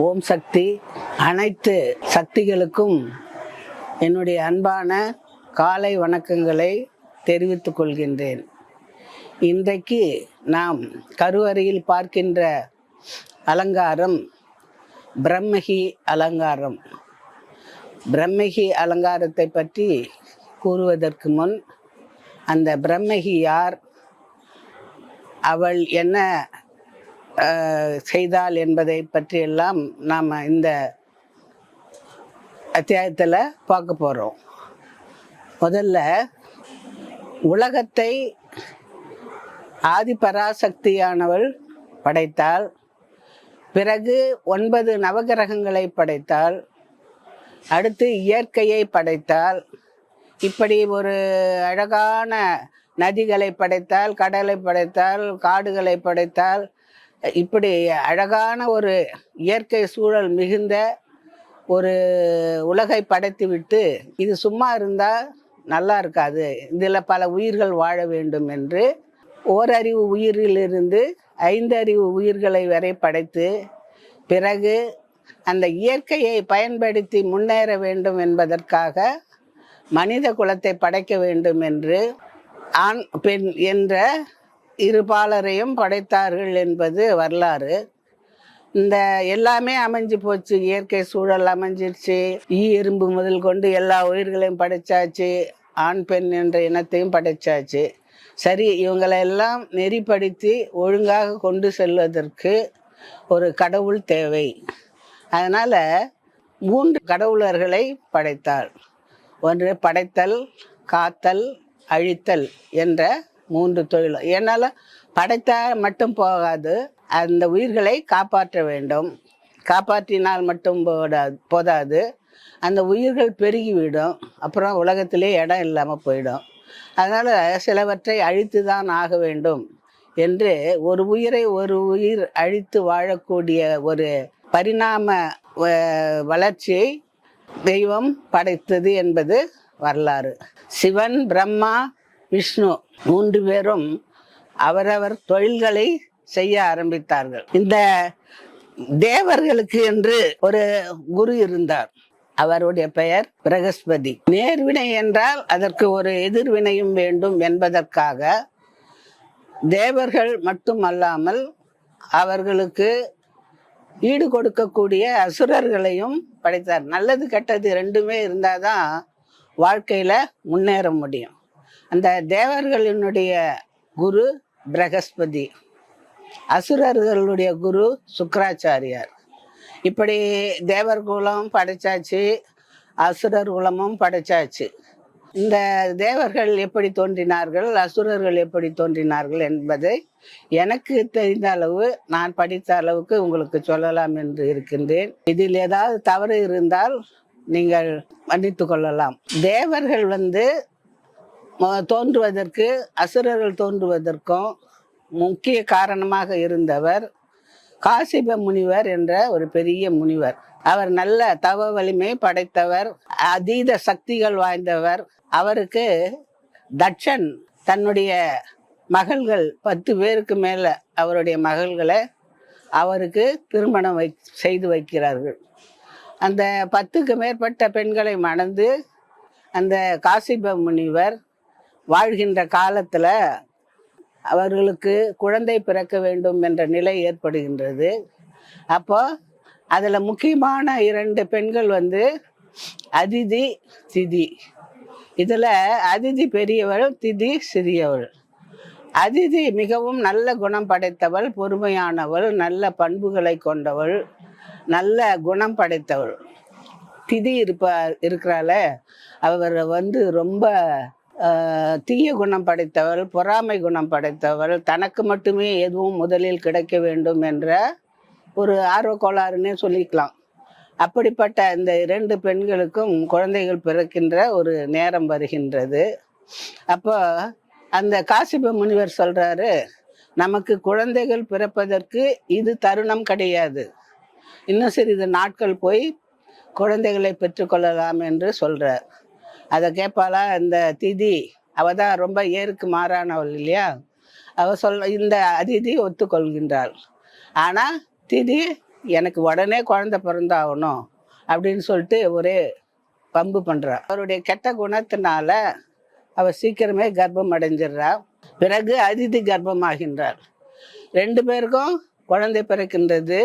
ஓம் சக்தி. அனைத்து சக்திகளுக்கும் என்னுடைய அன்பான காலை வணக்கங்களை தெரிவித்துக் கொள்கின்றேன். இன்றைக்கு நாம் கருவறையில் பார்க்கின்ற அலங்காரம் பிரம்மகி அலங்காரம். பிரம்மகி அலங்காரத்தை பற்றி கூறுவதற்கு முன் அந்த பிரம்மகி யார்? அவள் என்ன செய்தால் செய்தாள் என்பதை பற்றியெல்லாம் நாம் இந்த அத்தியாயத்தில் பார்க்க போகிறோம் முதல்ல உலகத்தை ஆதிபராசக்தியானவள் படைத்தால் பிறகு ஒன்பது நவகிரகங்களை படைத்தால் அடுத்து இயற்கையை படைத்தால் இப்படி ஒரு அழகான நதிகளை படைத்தால் கடலை படைத்தால் காடுகளை படைத்தால் இப்படி அழகான ஒரு இயற்கை சூழல் மிகுந்த ஒரு உலகை படைத்துவிட்டு இது சும்மா இருந்தால் நல்லா இருக்காது. இதில் பல உயிர்கள் வாழ வேண்டும் என்று ஓரறிவு உயிரிலிருந்து ஐந்தறிவு உயிர்களை வரை படைத்து பிறகு அந்த இயற்கையை பயன்படுத்தி முன்னேற வேண்டும் என்பதற்காக மனித குலத்தை படைக்க வேண்டும் என்று ஆண் பெண் என்ற இருபாலரையும் படைத்தார்கள் என்பது வரலாறு. இந்த எல்லாமே அமைஞ்சு போச்சு. இயற்கை சூழல் அமைஞ்சிருச்சு. ஈ எறும்பு முதல் கொண்டு எல்லா உயிர்களையும் படைச்சாச்சு. ஆண் பெண் என்ற இனத்தையும் படைச்சாச்சு. சரி இவங்களை எல்லாம் நெறிப்படுத்தி ஒழுங்காக கொண்டு செல்வதற்கு ஒரு கடவுள் தேவை. அதனால் மூன்று கடவுளர்களை படைத்தாள். ஒன்று படைத்தல் காத்தல் அழித்தல் என்ற மூன்று தொழிலும் என்னால் படைத்தால் மட்டும் போகாது அந்த உயிர்களை காப்பாற்ற வேண்டும். காப்பாற்றினால் மட்டும் போடாது போதாது. அந்த உயிர்கள் பெருகிவிடும். அப்புறம் உலகத்திலே இடம் இல்லாமல் போயிடும். அதனால் சிலவற்றை அழித்து தான் ஆக வேண்டும் என்று ஒரு உயிரை ஒரு உயிர் அழித்து வாழக்கூடிய ஒரு பரிணாம வ- வளர்ச்சியை தெய்வம் படைத்தது என்பது வரலாறு. சிவன் பிரம்மா விஷ்ணு மூன்று பேரும் அவரவர் தொழில்களை செய்ய ஆரம்பித்தார்கள். இந்த தேவர்களுக்கு என்று ஒரு குரு இருந்தார். அவருடைய பெயர் பிரகஸ்பதி. நேர்வினை என்றால் அதற்கு ஒரு எதிர்வினையும் வேண்டும் என்பதற்காக தேவர்கள் மட்டுமல்லாமல் அவர்களுக்கு ஈடு கொடுக்கக்கூடிய அசுரர்களையும் படைத்தார். நல்லது கெட்டது ரெண்டுமே இருந்தால் தான் வாழ்க்கையில் முன்னேற முடியும். அந்த தேவர்களினுடைய குரு பிரகஸ்பதி அசுரர்களுடைய குரு சுக்கராச்சாரியார். இப்படி தேவர் குலம் படைச்சாச்சு அசுரர் குலமும் படைச்சாச்சு. இந்த தேவர்கள் எப்படி தோன்றினார்கள் அசுரர்கள் எப்படி தோன்றினார்கள் என்பதை எனக்கு தெரிந்த அளவு நான் படித்த அளவுக்கு உங்களுக்கு சொல்லலாம் என்று இருக்கின்றேன். இதில் ஏதாவது தவறு இருந்தால் நீங்கள் மன்னித்து கொள்ளலாம். தேவர்கள் வந்து தோன்றுவதற்கு அசுரர்கள் தோன்றுவதற்கும் முக்கிய காரணமாக இருந்தவர் காசிப முனிவர் என்ற ஒரு பெரிய முனிவர். அவர் நல்ல தவ வலிமை படைத்தவர் அதீத சக்திகள் வாய்ந்தவர். அவருக்கு தட்சன் தன்னுடைய மகள்கள் பத்து பேருக்கு மேல அவருடைய மகள்களை அவருக்கு திருமணம் வை செய்து வைக்கிறார்கள். அந்த பத்துக்கு மேற்பட்ட பெண்களை மணந்து அந்த காசிப முனிவர் வாழ்கின்ற காலத்தில் அவர்களுக்கு குழந்தை பிறக்க வேண்டும் என்ற நிலை ஏற்படுகின்றது. அப்போ அதில் முக்கியமான இரண்டு பெண்கள் வந்து அதிதி திதி. இதில் அதிதி பெரியவள் திதி சிறியவள் அதிதி மிகவும் நல்ல குணம் படைத்தவள் பொறுமையானவள் நல்ல பண்புகளை கொண்டவள் நல்ல குணம் படைத்தவள். திதி இருப்ப இருக்கிறால அவர் வந்து ரொம்ப தீய குணம் படைத்தவள் பொறாமை குணம் படைத்தவள் தனக்கு மட்டுமே எதுவும் முதலில் கிடைக்க வேண்டும் என்ற ஒரு ஆர்வ கோளாறுன்னே சொல்லிக்கலாம். அப்படிப்பட்ட இந்த இரண்டு பெண்களுக்கும் குழந்தைகள் பிறக்கின்ற ஒரு நேரம் வருகின்றது. அப்போ அந்த காசிப முனிவர் சொல்றாரு நமக்கு குழந்தைகள் பிறப்பதற்கு இது தருணம் கிடையாது. இன்னும் சிறிது நாட்கள் போய் குழந்தைகளை பெற்றுக்கொள்ளலாம் என்று சொல்றார். அதை கேட்பாளா இந்த திதி. அவ தான் ரொம்ப ஏருக்கு மாறானவள் இல்லையா? அவ சொல் இந்த அதிதி ஒத்துக்கொள்கின்றாள். ஆனால் திதி எனக்கு உடனே குழந்தை பிறந்தாகணும் அப்படின்னு சொல்லிட்டு ஒரே பம்பு பண்ணுறா அவருடைய கெட்ட குணத்தினால அவள் சீக்கிரமே கர்ப்பம் அடைஞ்சிடுறா. பிறகு அதிதி கர்ப்பமாகின்றாள். ரெண்டு பேருக்கும் குழந்தை பிறக்கின்றது.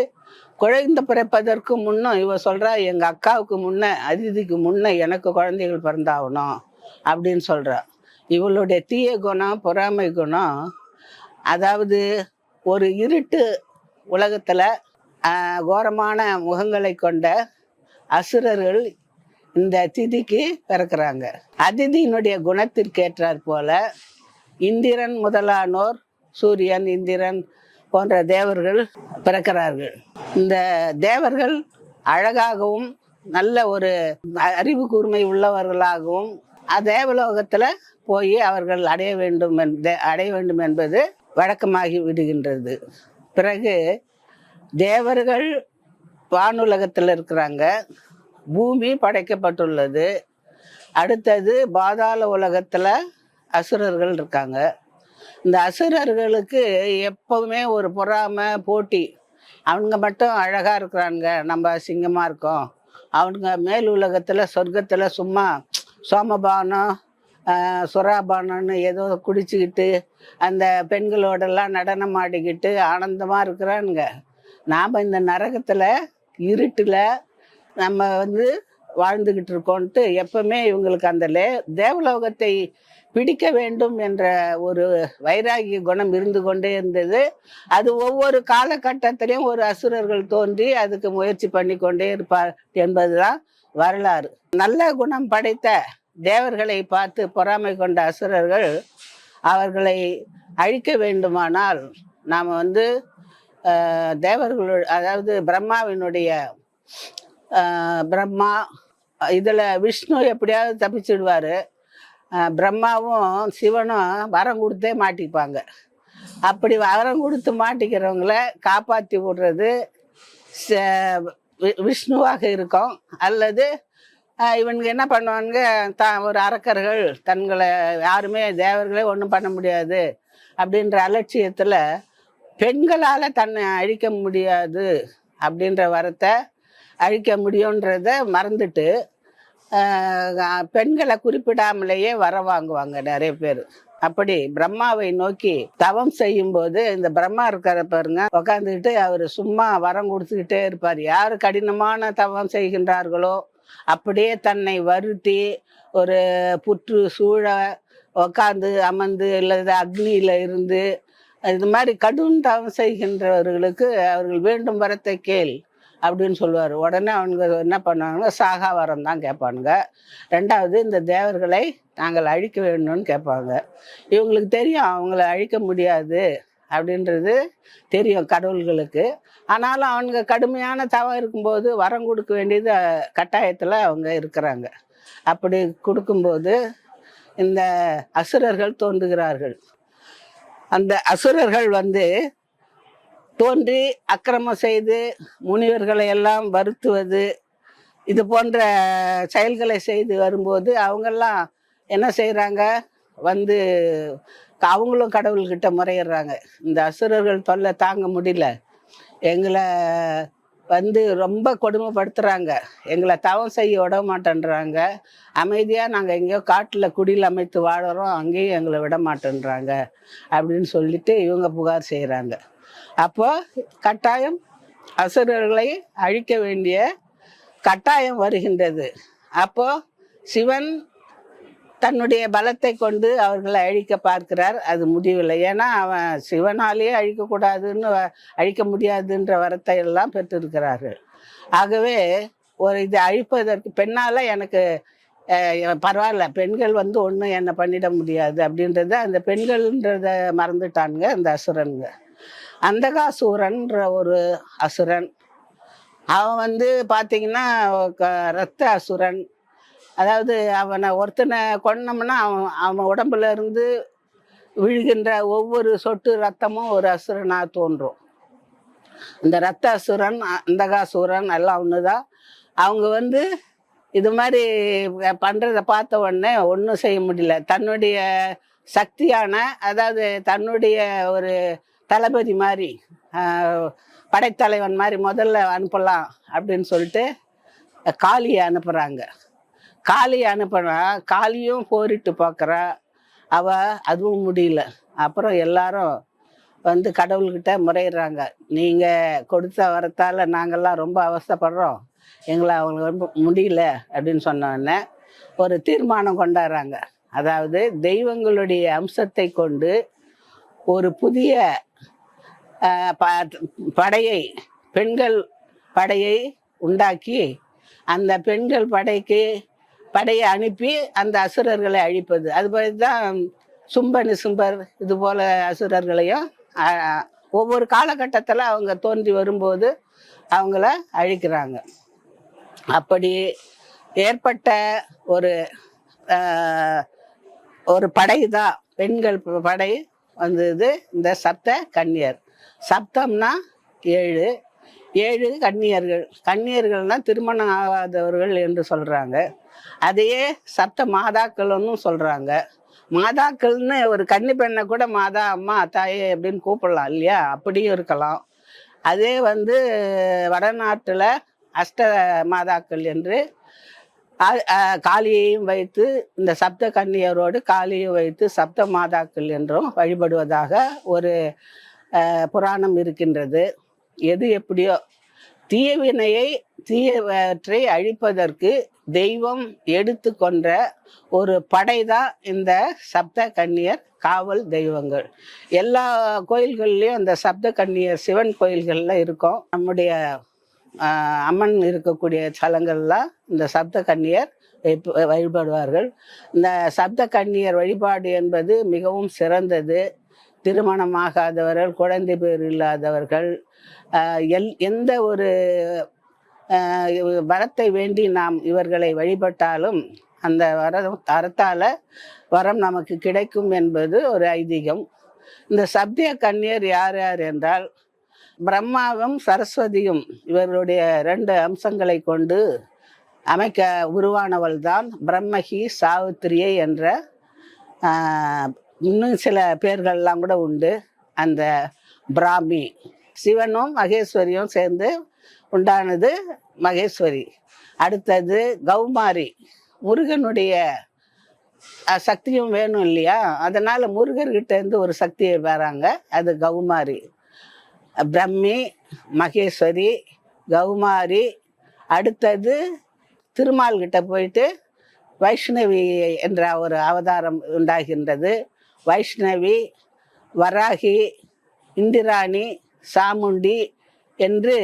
குழந்தை பிறப்பதற்கு முன்னும் இவ சொல்கிறா எங்கள் அக்காவுக்கு முன்னே அதிதிக்கு முன்னே எனக்கு குழந்தைகள் பிறந்தாகணும் அப்படின்னு சொல்கிறா இவளுடைய தீய குணம் பொறாமை குணம் அதாவது ஒரு இருட்டு உலகத்தில் கோரமான முகங்களை கொண்ட அசுரர்கள் இந்த திதிக்கு பிறக்கிறாங்க. அதிதியினுடைய குணத்திற்கேற்றாற் போல இந்திரன் முதலானோர் சூரியன் இந்திரன் போன்ற தேவர்கள் பிறக்கிறார்கள். இந்த தேவர்கள் அழகாகவும் நல்ல ஒரு அறிவு கூர்மை உள்ளவர்களாகவும் தேவலோகத்தில் போய் அவர்கள் அடைய வேண்டும் அடைய வேண்டும் என்பது வழக்கமாகி விடுகின்றது. பிறகு தேவர்கள் வானுலகத்தில் இருக்கிறாங்க. பூமி படைக்கப்பட்டுள்ளது. அடுத்தது பாதாள உலகத்தில் அசுரர்கள் இருக்காங்க. இந்த அசுரர்களுக்கு எப்பவுமே ஒரு பொறாமை போட்டி. அவங்க மட்டும் அழகாக இருக்கிறானுங்க. நம்ம சிங்கமாக இருக்கோம். அவனுங்க மேல் உலகத்தில் சொர்க்கத்தில் சும்மா சோமபானம் சுறாபானம்னு ஏதோ குடிச்சுக்கிட்டு அந்த பெண்களோடெல்லாம் நடனம் ஆடிக்கிட்டு ஆனந்தமாக இருக்கிறானுங்க. நாம் இந்த நரகத்தில் இருட்டில் நம்ம வந்து வாழ்ந்துக்கிட்டு இருக்கோன்ட்டு எப்பவுமே இவங்களுக்கு அந்த லே தேவலோகத்தை பிடிக்க வேண்டும் என்ற ஒரு வைராகிய குணம் இருந்து கொண்டே இருந்தது. அது ஒவ்வொரு காலகட்டத்திலையும் ஒரு அசுரர்கள் தோன்றி அதுக்கு முயற்சி பண்ணி கொண்டே இருப்பார் என்பதுதான் வரலாறு. நல்ல குணம் படைத்த தேவர்களை பார்த்து பொறாமை கொண்ட அசுரர்கள் அவர்களை அழிக்க வேண்டுமானால் நாம் வந்து ஆஹ், தேவர்களோட அதாவது பிரம்மாவினுடைய பிரம்மா இதில் விஷ்ணு எப்படியாவது தப்பிச்சிடுவார். பிரம்மாவும் சிவனும் வரம் கொடுத்தே மாட்டிப்பாங்க. அப்படி வரம் கொடுத்து மாட்டிக்கிறவங்கள காப்பாற்றி விடுறது ச- வி- விஷ்ணுவாக இருக்கும். அல்லது இவனுக்கு இவனுங்க என்ன பண்ணுவானுங்க தான் ஒரு அரக்கர்கள் தங்களை யாருமே தேவர்களே ஒன்றும் பண்ண முடியாது அப்படின்ற அலட்சியத்தில் பெண்களால் தன்னை அழிக்க முடியாது அப்படின்ற வரத்தை அழிக்க முடியுன்றத மறந்துட்டு பெண்களை குறிப்பிடாமலேயே வர வாங்குவாங்க நிறைய பேர். அப்படி பிரம்மாவை நோக்கி தவம் செய்யும்போது இந்த பிரம்மா இருக்கிற பாருங்க உக்காந்துக்கிட்டு அவர் சும்மா வரம் கொடுத்துக்கிட்டே இருப்பார். யார் கடினமான தவம் செய்கின்றார்களோ அப்படியே தன்னை வருத்தி ஒரு புற்று சூழ உக்காந்து அமர்ந்து அல்லது அக்னியில் இருந்து இது மாதிரி கடும் தவம் செய்கின்றவர்களுக்கு அவர்கள் வேண்டும் வரத்தை கேள். அப்படின்னு சொல்லுவார். உடனே அவனுங்க என்ன பண்ணுவாங்க சாகா வரம் தான் கேட்பானுங்க. ரெண்டாவது இந்த தேவர்களை நாங்கள் அழிக்க வேணும்னு கேட்பாங்க. இவங்களுக்கு தெரியும் அவங்கள அழிக்க முடியாது அப்படின்றது தெரியும் கடவுள்களுக்கு. ஆனாலும் அவனுங்க கடுமையான தவம் இருக்கும்போது வரம் கொடுக்க வேண்டியது கட்டாயத்தில் அவங்க இருக்கிறாங்க. அப்படி கொடுக்கும்போது இந்த அசுரர்கள் தோன்றுகிறார்கள். அந்த அசுரர்கள் வந்து தோன்றி அக்கிரமம் செய்து முனிவர்களை எல்லாம் வருத்துவது இது போன்ற செயல்களை செய்து வரும்போது அவங்கெல்லாம் என்ன செய்கிறாங்க வந்து அவங்களும் கடவுள்கிட்ட முறையிடுறாங்க. இந்த அசுரர்கள் தொல்லை தாங்க முடியல. எங்களை வந்து ரொம்ப கொடுமைப்படுத்துகிறாங்க எங்களை தவம் செய்ய விட மாட்டேன்றாங்க. அமைதியாக நாங்கள் எங்கேயோ காட்டில் குடியில் அமைத்து வாழறோம். அங்கேயும் எங்களை விட மாட்டேன்றாங்க. அப்படின்னு சொல்லிட்டு இவங்க புகார் செய்கிறாங்க அப்போ கட்டாயம் அசுரர்களை அழிக்க வேண்டிய கட்டாயம் வருகின்றது. அப்போ சிவன் தன்னுடைய பலத்தை கொண்டு அவர்களை அழிக்க பார்க்கிறார். அது முடியவில்லை ஏன்னா அவன் சிவனாலேயே அழிக்கக்கூடாதுன்னு வ- அழிக்க முடியாதுன்ற வரத்தை எல்லாம் பெற்றிருக்கிறார்கள். ஆகவே ஒரு இது அழிப்பதற்கு பெண்ணால் எனக்கு பரவாயில்ல. பெண்கள் வந்து ஒன்றும் என்னை பண்ணிட முடியாது அப்படின்றத அந்த பெண்கள்ன்றத மறந்துட்டானுங்க அந்த அசுரனுங்க. அந்தகாசூரன்ற ஒரு அசுரன். அவன் வந்து பார்த்தீங்கன்னா க- ரத்த அசுரன். அதாவது அவனை ஒருத்தனை கொன்னோம்னா அவன் அவன் உடம்புல இருந்து விழுகின்ற ஒவ்வொரு சொட்டு ரத்தமும் ஒரு அசுரனாக தோன்றும். இந்த ரத்த அசுரன் அந்தகாசுரன் எல்லாம் ஒன்று தான் அவங்க வந்து இது மாதிரி பண்ணுறதை பார்த்த உடனே ஒன்றும் செய்ய முடியல. தன்னுடைய சக்தியான அதாவது தன்னுடைய ஒரு தளபதி மாதிரி படைத்தலைவன் மாதிரி முதல்ல அனுப்பலாம் அப்படின்னு சொல்லிட்டு காளியை அனுப்புகிறாங்க காளியை அனுப்புனா காளியும் போரிட்டு பார்க்குறா அவ அதுவும் முடியல. அப்புறம் எல்லாரும் வந்து கடவுள்கிட்ட முறையிடுறாங்க. நீங்கள் கொடுத்த வரத்தால் நாங்கள்லாம் ரொம்ப அவஸ்தைப்படுறோம். எங்களை அவங்களுக்கு ரொம்ப முடியல அப்படின்னு சொன்னோடனே ஒரு தீர்மானம் கொண்டாடுறாங்க. அதாவது தெய்வங்களுடைய அம்சத்தை கொண்டு ஒரு புதிய படையை பெண்கள் படையை உண்டாக்கி அந்த பெண்கள் படைக்கு படையை அனுப்பி அந்த அசுரர்களை அழிப்பது. அது மாதிரி தான் சும்ப நிசும்பர் இது போல அசுரர்களையும் ஒவ்வொரு காலகட்டத்தில் அவங்க தோன்றி வரும்போது அவங்கள அழிக்கிறாங்க. அப்படி ஏற்பட்ட ஒரு ஒரு படை தான் பெண்கள் படை. வந்தது இந்த சப்த கன்னியர். சப்தம்னா ஏழு. ஏழு கன்னியர்கள். கன்னியர்கள்னா திருமணம் ஆகாதவர்கள் என்று சொல்கிறாங்க அதையே சப்த மாதாக்கள்னு சொல்கிறாங்க மாதாக்கள்னு ஒரு கன்னி பெண்ணை கூட மாதா அம்மா தாயே அப்படின்னு கூப்பிடலாம் இல்லையா? அப்படியும் இருக்கலாம். அதே வந்து வடநாட்டில் அஷ்ட மாதாக்கள் என்று காளியையும் வைத்து இந்த சப்த கன்னியரோடு காளியை வைத்து சப்த மாதாக்கள் என்றும் வழிபடுவதாக ஒரு புராணம் இருக்கின்றது. எது எப்படியோ தீயவினையை தீயவற்றை அழிப்பதற்கு தெய்வம் எடுத்து கொன்ற ஒரு படைதான் இந்த சப்த கன்னியர் காவல் தெய்வங்கள். எல்லா கோயில்கள்லேயும் அந்த சப்த கன்னியர் சிவன் கோயில்களில் இருக்கும். நம்முடைய அம்மன் இருக்கக்கூடிய ஸ்தலங்கள்லாம் இந்த சப்த கன்னியர் வழிபடுவார்கள். இந்த சப்த கன்னியர் வழிபாடு என்பது மிகவும் சிறந்தது. திருமணமாகாதவர்கள் குழந்தை பேர் இல்லாதவர்கள் எல் எந்த ஒரு வரத்தை வேண்டி நாம் இவர்களை வழிபட்டாலும் அந்த வர வரத்தால் வரம் நமக்கு கிடைக்கும் என்பது ஒரு ஐதீகம். இந்த சப்திய கன்னியர் யார் யார் என்றால் பிரம்மாவும் சரஸ்வதியும் இவர்களுடைய ரெண்டு அம்சங்களை கொண்டு அமைக்க உருவானவள் தான் பிரம்மகி சாவித்திரியை என்ற இன்னும் சில பேர்கள்லாம் கூட உண்டு. அந்த பிராமி சிவனும் மகேஸ்வரியும் சேர்ந்து உண்டானது மகேஸ்வரி. அடுத்தது கௌமாரி. முருகனுடைய சக்தியும் வேணும் இல்லையா? அதனால் முருகர்கிட்ட இருந்து ஒரு சக்தியை பெறாங்க. அது கௌமாரி. பிரம்மி மகேஸ்வரி கௌமாரி அடுத்தது திருமால் கிட்ட போயிட்டு வைஷ்ணவி என்ற ஒரு அவதாரம் உண்டாகின்றது. வைஷ்ணவி வராகி இந்திராணி சாமுண்டி என்று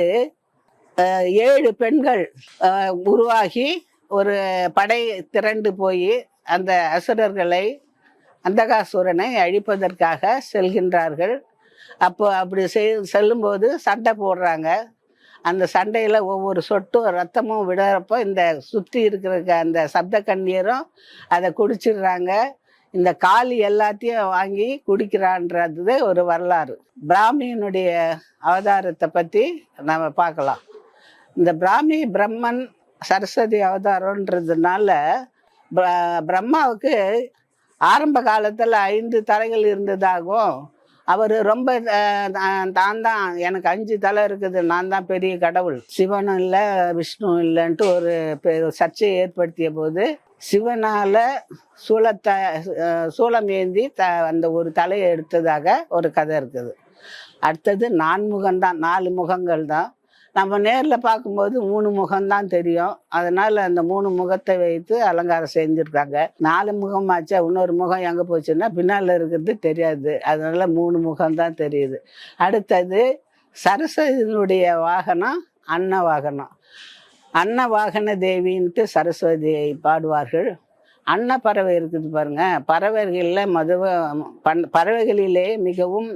ஏழு பெண்கள் உருவாகி ஒரு படை திரண்டு போய் அந்த அசுரர்களை அந்தகாசுரனை அழிப்பதற்காக செல்கின்றார்கள். அப்போ அப்படி செய் செல்லும்போது சண்டை போடுறாங்க. அந்த சண்டையில் ஒவ்வொரு சொட்டும் ரத்தமும் விடுறப்போ இந்த சுற்றி இருக்கிற க- அந்த சப்த கண்ணீரும் அதை குடிச்சிடுறாங்க. இந்த காளி எல்லாத்தையும் வாங்கி குடிக்கிறான்றது ஒரு வரலாறு. பிராமியினுடைய அவதாரத்தை பற்றி நம்ம பார்க்கலாம். இந்த பிராமி பிரம்மன் சரஸ்வதி அவதாரன்றதுனால பிரம்மாவுக்கு ஆரம்ப காலத்தில் ஐந்து தலைகள் இருந்ததாகவும் அவர் ரொம்ப தான் தான். எனக்கு அஞ்சு தலை இருக்குது. நான் தான் பெரிய கடவுள். சிவனும் இல்லை விஷ்ணு இல்லைன்ட்டு ஒரு பெ- சர்ச்சையை ஏற்படுத்திய போது சிவனால் சூலத்தை சூளம் ஏந்தி த அந்த ஒரு தலையை எடுத்ததாக ஒரு கதை இருக்குது. அடுத்தது நான்முகம் தான் நாலு முகங்கள் தான். நம்ம நேரில் பார்க்கும்போது மூணு முகம்தான் தெரியும். அதனால் அந்த மூணு முகத்தை வைத்து அலங்காரம் செஞ்சுருக்காங்க. நாலு முகமாச்சா இன்னொரு முகம் எங்கே போச்சுன்னா பின்னால் இருக்கிறது தெரியாது. அதனால் மூணு முகம்தான் தெரியுது. அடுத்தது சரஸ்வதியினுடைய வாகனம் அன்ன வாகனம். அன்ன வாகன தேவின்ட்டு சரஸ்வதியை பாடுவார்கள். அன்ன பறவை இருக்குது பாருங்க. பறவைகளில் மதுவ பண் பறவைகளிலே மிகவும்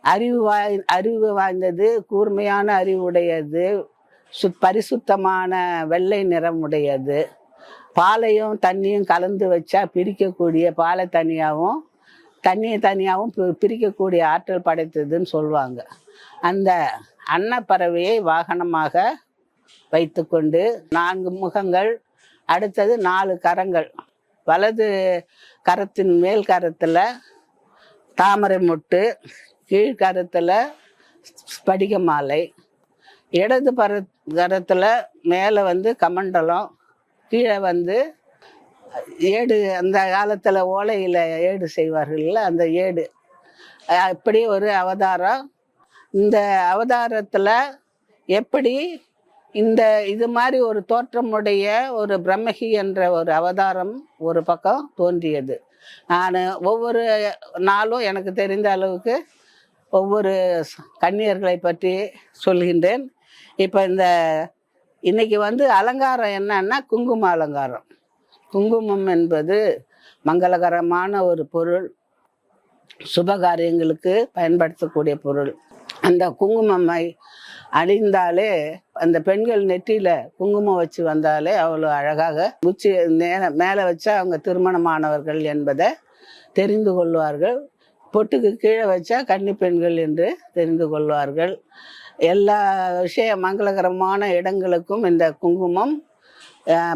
அறிவு வாய் அறிவு வாய்ந்தது கூர்மையான அறிவுடையது சு பரிசுத்தமான வெள்ளை நிறம் உடையது பாலையும் தண்ணியும் கலந்து வச்சா பிரிக்கக்கூடிய பாலை தனியாகவும் தண்ணியை தனியாகவும் பி- பிரிக்கக்கூடிய ஆற்றல் படைத்ததுன்னு சொல்லுவாங்க. அந்த அன்னப்பறவையை வாகனமாக வைத்துக்கொண்டு நான்கு முகங்கள் அடுத்தது நாலு கரங்கள். வலது கரத்தின் மேல் கரத்தில் தாமரை மொட்டு கீழ்கரத்தில் ஸ்படிக மாலை இடது பர கரத்தில் மேலே வந்து கமண்டலம் கீழே வந்து ஏடு அந்த காலத்தில் ஓலையில் ஏடு செய்வார்கள்ல அந்த ஏடு. அப்படி ஒரு அவதாரம். இந்த அவதாரத்தில் எப்படி இந்த இது மாதிரி ஒரு தோற்றமுடைய ஒரு பிரம்மகி என்ற ஒரு அவதாரம் ஒரு பக்கம் தோன்றியது. நான் ஒவ்வொரு நாளும் எனக்கு தெரிந்த அளவுக்கு ஒவ்வொரு கன்னியர்களை பற்றி சொல்கின்றேன். இப்போ இந்த இன்னைக்கு வந்து அலங்காரம் என்னன்னா குங்கும அலங்காரம். குங்குமம் என்பது மங்களகரமான ஒரு பொருள். சுபகாரியங்களுக்கு பயன்படுத்தக்கூடிய பொருள். அந்த குங்குமம்மை அணிந்தாலே அந்த பெண்கள் நெற்றியில் குங்குமம் வச்சு வந்தாலே அவ்வளோ அழகாக உச்சி நேர மேலே வச்சா அவங்க திருமணமானவர்கள் என்பதை தெரிந்து கொள்வார்கள். பொட்டுக்கு கீழே வச்சா கன்னி பெண்கள் என்று தெரிந்து கொள்வார்கள். எல்லா விஷய மங்களகரமான இடங்களுக்கும் இந்த குங்குமம்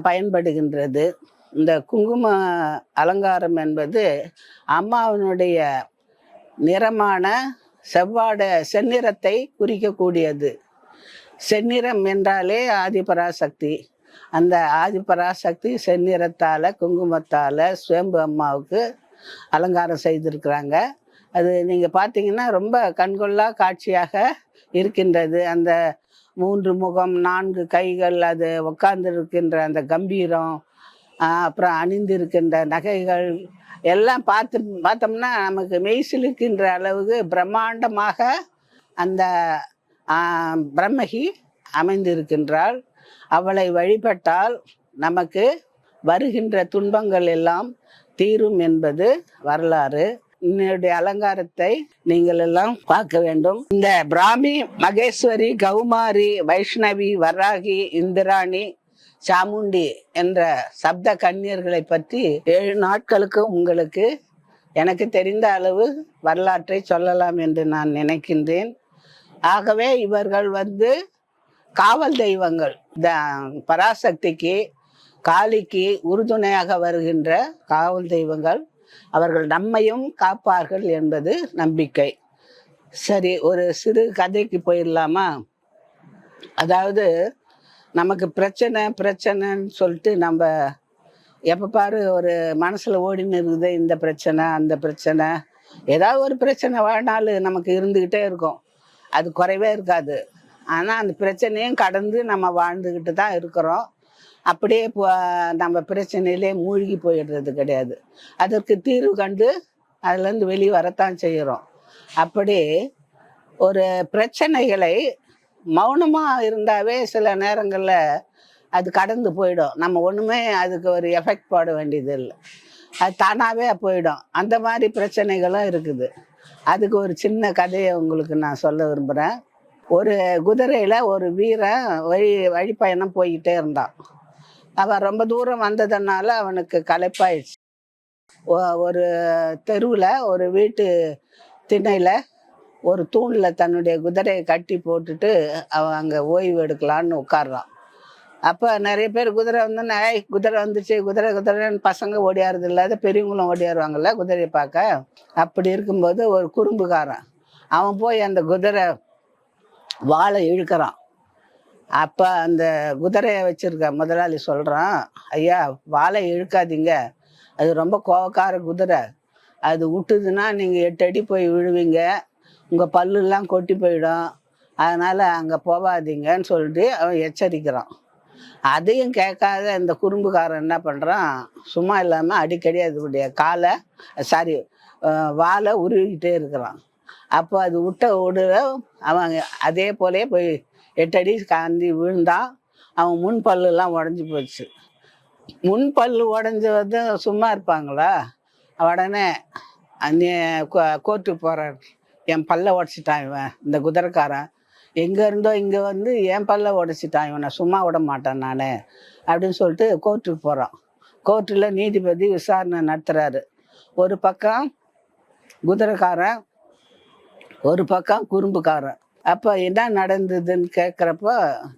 பயன்படுகின்றது. இந்த குங்கும அலங்காரம் என்பது அம்மாவினுடைய நிறமான செவ்வாட செந்நிறத்தை குறிக்கக்கூடியது. செந்நிறம் என்றாலே ஆதிபராசக்தி. அந்த ஆதிபராசக்தி செந்நிறத்தால் குங்குமத்தால் சுயம்பு அம்மாவுக்கு அலங்காரம் செய்திருக்கிறாங்க. அது நீங்கள் பார்த்தீங்கன்னா ரொம்ப கண்கொள்ளா காட்சியாக இருக்கின்றது. அந்த மூன்று முகம் நான்கு கைகள் அது உட்கார்ந்துருக்கின்ற அந்த கம்பீரம் அப்புறம் அணிந்திருக்கின்ற நகைகள் எல்லாம் பார்த்து பார்த்தோம்னா நமக்கு மெய்சிலுக்கின்ற அளவுக்கு பிரம்மாண்டமாக அந்த பிரம்மகி அமைந்திருக்கின்றாள். அவளை வழிபட்டால் நமக்கு வருகின்ற துன்பங்கள் எல்லாம் தீரும் என்பது வரலாறு. என்னுடைய அலங்காரத்தை நீங்கள் எல்லாம் பார்க்க வேண்டும். இந்த பிராமி மகேஸ்வரி கௌமாரி வைஷ்ணவி வராகி இந்திராணி சாமுண்டி என்ற சப்த கன்னியர்களை பற்றி ஏழு நாட்களுக்கு உங்களுக்கு எனக்கு தெரிந்த அளவு வரலாற்றை சொல்லலாம் என்று நான் நினைக்கின்றேன். ஆகவே இவர்கள் வந்து காவல் தெய்வங்கள். இந்த பராசக்திக்கு காளிக்கு உறுதுணையாக வருகின்ற காவல் தெய்வங்கள். அவர்கள் நம்மையும் காப்பார்கள் என்பது நம்பிக்கை. சரி ஒரு சிறு கதைக்கு போயிடலாமா? அதாவது நமக்கு பிரச்சனை பிரச்சனைன்னு சொல்லிட்டு நம்ம எப்போ பாரு ஒரு மனசில் ஓடின்னு இருக்குது இந்த பிரச்சனை அந்த பிரச்சனை. ஏதாவது ஒரு பிரச்சனை வாழ்நாள் நமக்கு இருந்துக்கிட்டே இருக்கும். அது குறைவே இருக்காது. ஆனால் அந்த பிரச்சனையும் கடந்து நம்ம வாழ்ந்துக்கிட்டு தான் இருக்கிறோம். அப்படியே இப்போ நம்ம பிரச்சனையிலே மூழ்கி போயிடுறது கிடையாது. அதற்கு தீர்வு கண்டு அதுலேருந்து வெளியே வரத்தான் செய்கிறோம். அப்படி ஒரு பிரச்சனைகளை மௌனமாக இருந்தாவே சில நேரங்களில் அது கடந்து போயிடும். நம்ம ஒன்றுமே அதுக்கு ஒரு எஃபெக்ட் போட வேண்டியது இல்லை அது தானாகவே போயிடும். அந்த மாதிரி பிரச்சனைகளும் இருக்குது. அதுக்கு ஒரு சின்ன கதையை உங்களுக்கு நான் சொல்ல விரும்புகிறேன் ஒரு குதிரையில் ஒரு வீரன் வழி வழிப்பயணம் போய்கிட்டே இருந்தான். அவன் ரொம்ப தூரம் வந்ததுனால அவனுக்கு களைப்பாயிடுச்சு. ஒரு தெருவில் ஒரு வீட்டு திண்ணையில் ஒரு தூணில் தன்னுடைய குதிரையை கட்டி போட்டுட்டு அவன் அங்கே ஓய்வு எடுக்கலான்னு உட்கார்றான். அப்போ நிறைய பேர் குதிரை வந்து ஏய் குதிரை வந்துச்சு குதிரை குதிரைன்னு பசங்க ஓடியாருது இல்லாத பெரியவங்களும் ஓடியாருவாங்கல்ல குதிரையை பார்க்க? அப்படி இருக்கும்போது ஒரு குறும்புக்காரன் அவன் போய் அந்த குதிரை வாழை இழுக்கிறான். அப்போ அந்த குதிரையை வச்சிருக்க முதலாளி சொல்கிறான் ஐயா வாழை இழுக்காதீங்க. அது ரொம்ப கோவக்கார குதிரை. அது விட்டுதுன்னா நீங்கள் எட்டு அடி போய் விழுவீங்க. உங்கள் பல்லுலாம் கொட்டி போயிடும். அதனால் அங்கே போகாதீங்கன்னு சொல்லிட்டு அவன் எச்சரிக்கிறான். அதையும் கேட்காத இந்த குறும்புக்காரன் என்ன பண்ணுறான் சும்மா இல்லாமல் அடிக்கடி அதனுடைய காலை சாரி வாலை உருவிக்கிட்டே இருக்கிறான். அப்போ அது விட்ட உடல அவன் அதே போலே போய் எட்டடி காந்தி விழுந்தான் அவன் முன் பல்லுலாம் உடஞ்சி போச்சு. முன் பல்லு உடஞ்சி வந்து சும்மா இருப்பாங்களா? உடனே அந்த கோர்ட்டுக்கு போகிறார் என் பல்ல உடச்சிட்டான் இவன் இந்த குதிரைக்காரன். எங்கே இருந்தோ இங்கே வந்து என் பல்ல உடச்சிட்டான் இவனை சும்மா விட மாட்டேன் நான் அப்படின்னு சொல்லிட்டு கோர்ட்டுக்கு போகிறான் கோர்ட்டில் நீதிபதி விசாரணை நடத்துகிறாரு ஒரு பக்கம் குதிரைக்காரன் ஒரு பக்கம் குறும்புக்காரன். அப்போ என்ன நடந்ததுன்னு கேட்குறப்போ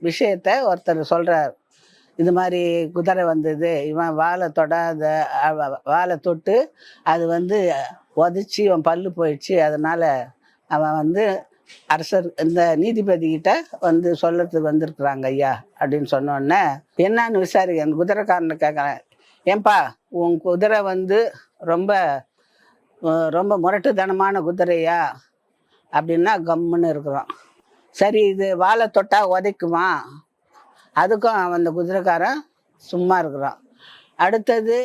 விஷயத்த ஒருத்தர் சொல்கிறார் இது மாதிரி குதிரை வந்தது இவன் வாழை தொடாத வாழை தொட்டு அது வந்து உதச்சி இவன் பல்லு போயிடுச்சு. அதனால் அவன் வந்து அரசர் இந்த நீதிபதி கிட்ட வந்து சொல்லத்துக்கு வந்திருக்கிறாங்க ஐயா அப்படின்னு சொன்னோடனே என்னன்னு விசாரிக்க அந்த குதிரைக்காரனை கேட்குறேன் ஏன்பா உன் குதிரை வந்து ரொம்ப ரொம்ப முரட்டுத்தனமான குதிரையா? அப்படின்னா கம்முன்னு இருக்கிறான். சரி இது வாழை தொட்டா உதைக்குமா? அதுக்கும் அந்த குதிரைக்காரன் சும்மா இருக்கிறான். அடுத்தது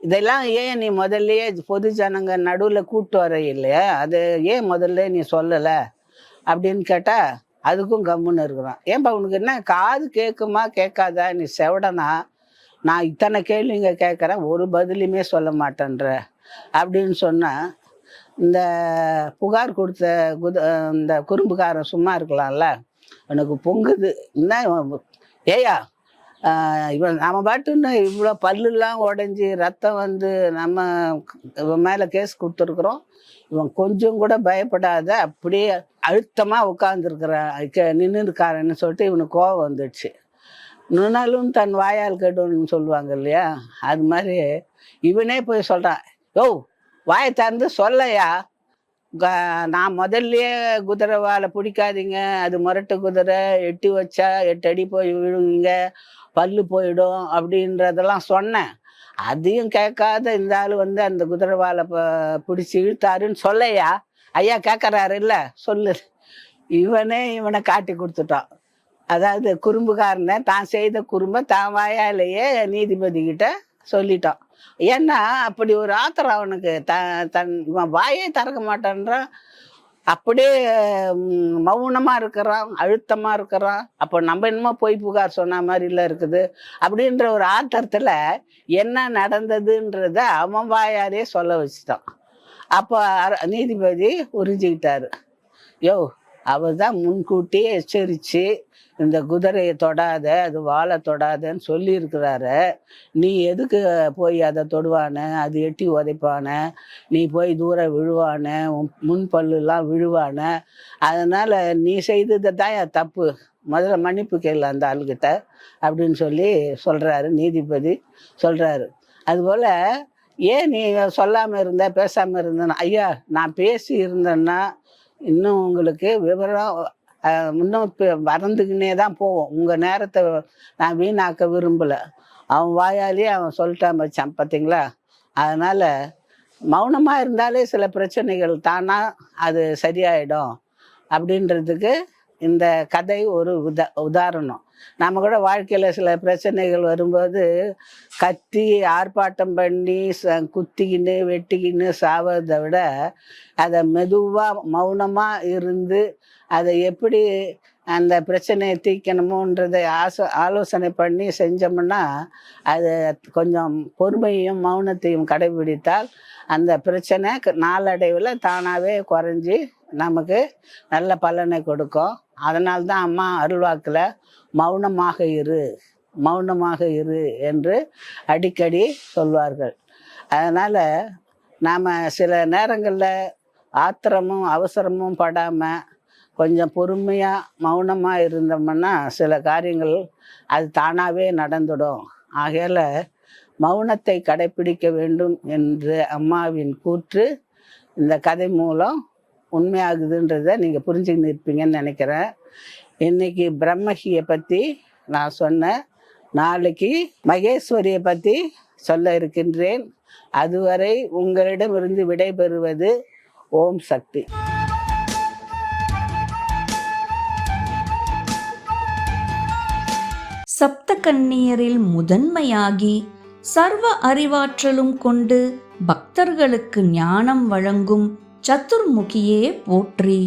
இதெல்லாம் ஏன் நீ முதல்லையே பொது ஜனங்க நடுவில் கூட்டு வர இல்லையா? அது ஏன் முதல்ல நீ சொல்லலை? அப்படின்னு கேட்டால் அதுக்கும் கம்முன்னு இருக்கிறான். ஏன்பா உனக்கு என்ன காது கேட்குமா கேட்காதா? நீ செவடனா? நான் இத்தனை கேள்விங்க கேட்குறேன் ஒரு பதிலுமே சொல்ல மாட்டேன்ற அப்படின்னு சொன்னால் இந்த புகார் கொடுத்த குத இந்த குறும்புக்காரன் சும்மா இருக்கலாம்ல. எனக்கு பொங்குது. என்ன ஏயா இவன் நம்ம பாட்டுன்னு இவ்வளோ பல்லுலாம் உடஞ்சி ரத்தம் வந்து நம்ம இவன் மேலே கேஸ் கொடுத்துருக்குறோம். இவன் கொஞ்சம் கூட பயப்படாத அப்படியே அழுத்தமாக உட்காந்துருக்குறான் நின்று இருக்காரன்னு சொல்லிட்டு இவனுக்கு கோவம் வந்துடுச்சு. நுணலும் தன் வாயால் கெடுன்னு சொல்லுவாங்க இல்லையா? அது மாதிரி இவனே போய் சொல்கிறான் யோ வாயை திறந்து சொல்லையா? க- நான் முதல்லயே குதிரை வாழை பிடிக்காதீங்க. அது முரட்டு குதிரை. எட்டி வச்சா எட்டு அடி போய் விழுவீங்க. பல்லு போயிடும் அப்படின்றதெல்லாம் சொன்னேன். அதையும் கேட்காத இந்த ஆள் வந்து அந்த குதிரை வாழை பிடிச்சி இழுத்தாருன்னு சொல்லையா? ஐயா கேட்குறாரு இல்லை சொல்லு. இவனே இவனை காட்டி கொடுத்துட்டான். அதாவது குறும்புக்காரனை தான் செய்த குறும்பை தான் வாயாலேயே நீதிபதி கிட்ட சொல்லிட்டான். ஏன்னா அப்படி ஒரு ஆத்திரம் அவனுக்கு த தன் இவன் வாயே திறக்க மாட்டான்றான். அப்படியே மௌனமாக இருக்கிறான் அழுத்தமாக இருக்கிறான். அப்போ நம்ம என்னமோ பொய் புகார் சொன்ன மாதிரில இருக்குது. அப்படின்ற ஒரு ஆத்திரத்தில் என்ன நடந்ததுன்றத அவன் வாயாரே சொல்ல வச்சுட்டான். அப்போ அர- நீதிபதி உறிஞ்சிக்கிட்டாரு. யோ அவர் தான் முன்கூட்டியே எச்சரித்து இந்த குதிரையை தொடாத அது வாழை தொடாதன்னு சொல்லியிருக்கிறாரு. நீ எதுக்கு போய் அதை தொடுவான? அது எட்டி உதைப்பான? நீ போய் தூரம் விழுவான? முன் பல்லுலாம் விழுவான? அதனால் நீ செய்தது தான் என் தப்பு. முதல்ல மன்னிப்பு கேள் அந்த ஆளுகிட்ட அப்படின்னு சொல்லி சொல்கிறாரு நீதிபதி. சொல்கிறாரு அதுபோல் ஏன் நீ சொல்லாமல் இருந்த பேசாமல் இருந்தேன்னா? ஐயா நான் பேசி இருந்தேன்னா இன்னும் உங்களுக்கு விவரம் இன்னும் இப்போ வறந்துக்கினே தான் போவோம். உங்கள் நேரத்தை நான் வீணாக்க விரும்பலை. அவன் வாயாலேயே அவன் சொல்லிட்டான் வச்சான் பார்த்தீங்களா அதனால் மௌனமாக இருந்தாலே சில பிரச்சனைகள் தானாக அது சரியாயிடும். அப்படின்றதுக்கு இந்த கதை ஒரு உத உதாரணம். நம்ம கூட வாழ்க்கையில் சில பிரச்சனைகள் வரும்போது கத்தி ஆர்ப்பாட்டம் பண்ணி ச குத்திக்கின்னு வெட்டிக்கின்னு சாவதை விட அதை மெதுவாக மௌனமாக இருந்து அதை எப்படி அந்த பிரச்சனையை தீர்க்கணுமோன்றதை ஆசோ ஆலோசனை பண்ணி செஞ்சோம்னா அது கொஞ்சம் பொறுமையும் மௌனத்தையும் கடைபிடித்தால் அந்த பிரச்சனை நாளடைவில் தானாகவே குறைஞ்சி நமக்கு நல்ல பலனை கொடுக்கும். அதனால்தான் அம்மா அருள்வாக்கில் மௌனமாக இரு மௌனமாக இரு என்று அடிக்கடி சொல்வார்கள். அதனால் நாம் சில நேரங்களில் ஆத்திரமும் அவசரமும் படாமல் கொஞ்சம் பொறுமையாக மௌனமாக இருந்தோம்னா சில காரியங்கள் அது தானாகவே நடந்துடும். ஆகையால் மௌனத்தை கடைப்பிடிக்க வேண்டும் என்று அம்மாவின் கூற்று இந்த கதை மூலம் உண்மையாகுதுன்றதை நீங்கள் புரிஞ்சுக்கிட்டு இருப்பீங்கன்னு நினைக்கிறேன். இன்னைக்கு பிரம்மகியை பற்றி நான் சொன்னேன் நாளைக்கு மகேஸ்வரியை பற்றி சொல்ல இருக்கின்றேன். அதுவரை உங்களிடமிருந்து விடைபெறுவது ஓம் சக்தி. சப்தகன்னியரில் முதன்மையாகி சர்வ அறிவாற்றலும் கொண்டு பக்தர்களுக்கு ஞானம் வழங்கும் சதுர்முகியே போற்றி.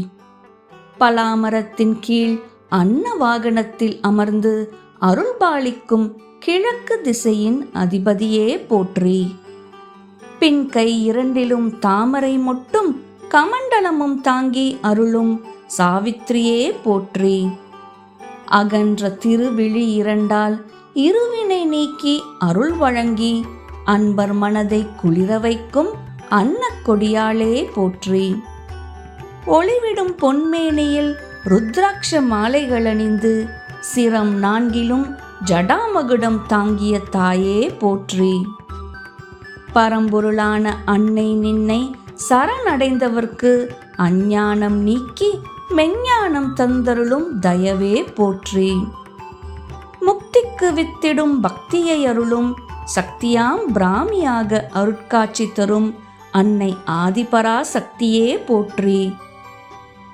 பலாமரத்தின் கீழ் அன்ன வாகனத்தில் அமர்ந்து அருள்பாலிக்கும் கிழக்கு திசையின் அதிபதியே போற்றி. பின் கை இரண்டிலும் தாமரை மொட்டும் கமண்டலமும் தாங்கி அருளும் சாவித்திரியே போற்றி. அகன்ற திருவிழி இரண்டால் இருவினை நீக்கி அருள் வழங்கி அன்பர் மனதை குளிர வைக்கும் அன்னக்கொடியாளே போற்றி. ஒளிவிடும் பொன்மேனியில் ருத்ராட்ச மாலைகள் அணிந்து சிரம் நான்கிலும் ஜடாமகுடம் தாங்கிய தாயே போற்றி. பரம்பொருளான அன்னை நின்னை சரணடைந்தவர்க்கு அஞ்ஞானம் நீக்கி மெஞ்ஞானம் தந்தருளும் தயவே போற்றி. முக்திக்கு வித்திடும் பக்தியை அருளும் சக்தியாம் பிராமியாக அருட்காட்சி தரும் அன்னை ஆதிபரா சக்தியே போற்றி.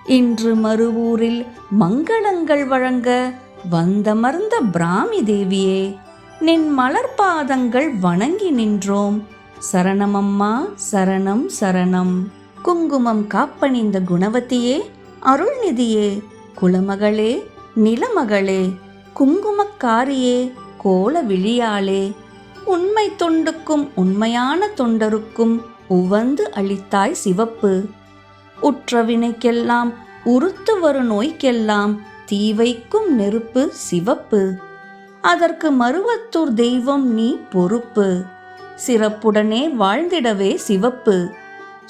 இன்று மறுவூரில் மங்களங்கள் வழங்க வந்தமர்ந்த பிராமி தேவியே நின் மலர்பாதங்கள் வணங்கி நின்றோம். சரணமம்மா சரணம் சரணம். குங்குமம் காப்பணிந்த குணவதியே அருள்நிதியே குலமகளே நிலமகளே குங்குமக்காரியே கோல விழியாளே. உண்மை தொண்டுக்கும் உண்மையான தொண்டருக்கும் உவந்து அளித்தாய் சிவப்பு. உற்ற வினைக்கெல்லாம் உறுத்து வரும் நோய்க்கெல்லாம் தீ வைக்கும் நெருப்பு சிவப்பு. அதற்கு மருவத்தூர் தெய்வம் நீ பொறுப்பு. சிறப்புடனே வாழ்ந்திடவே சிவப்பு.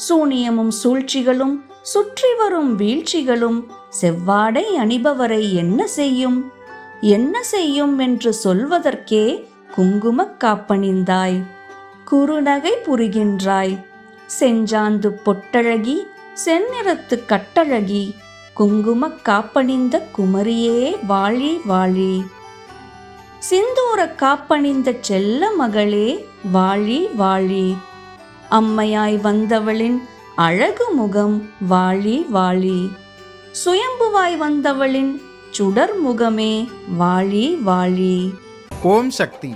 சூனியமும் சூழ்ச்சிகளும் சுற்றி வரும் வீழ்ச்சிகளும் செவ்வாடை அணிபவரை என்ன செய்யும்? என்ன செய்யும் என்று சொல்வதற்கே குங்குமக் காப்பணிந்தாய். குறுநகை புரிகின்றாய். செஞ்சாந்து பொட்டழகி செந்நிறத்து கட்டழகி குங்குமக் காப்பணிந்த குமரியே வாழி வாழி. சிந்தூர காப்பணிந்த செல்ல மகளே வாழி வாழி. அம்மையாய் வந்தவளின் அழகு முகம் வாழி வாழி. சுயம்புவாய் வந்தவளின் சுடர் முகமே வாழி வாழி. ஓம் சக்தி.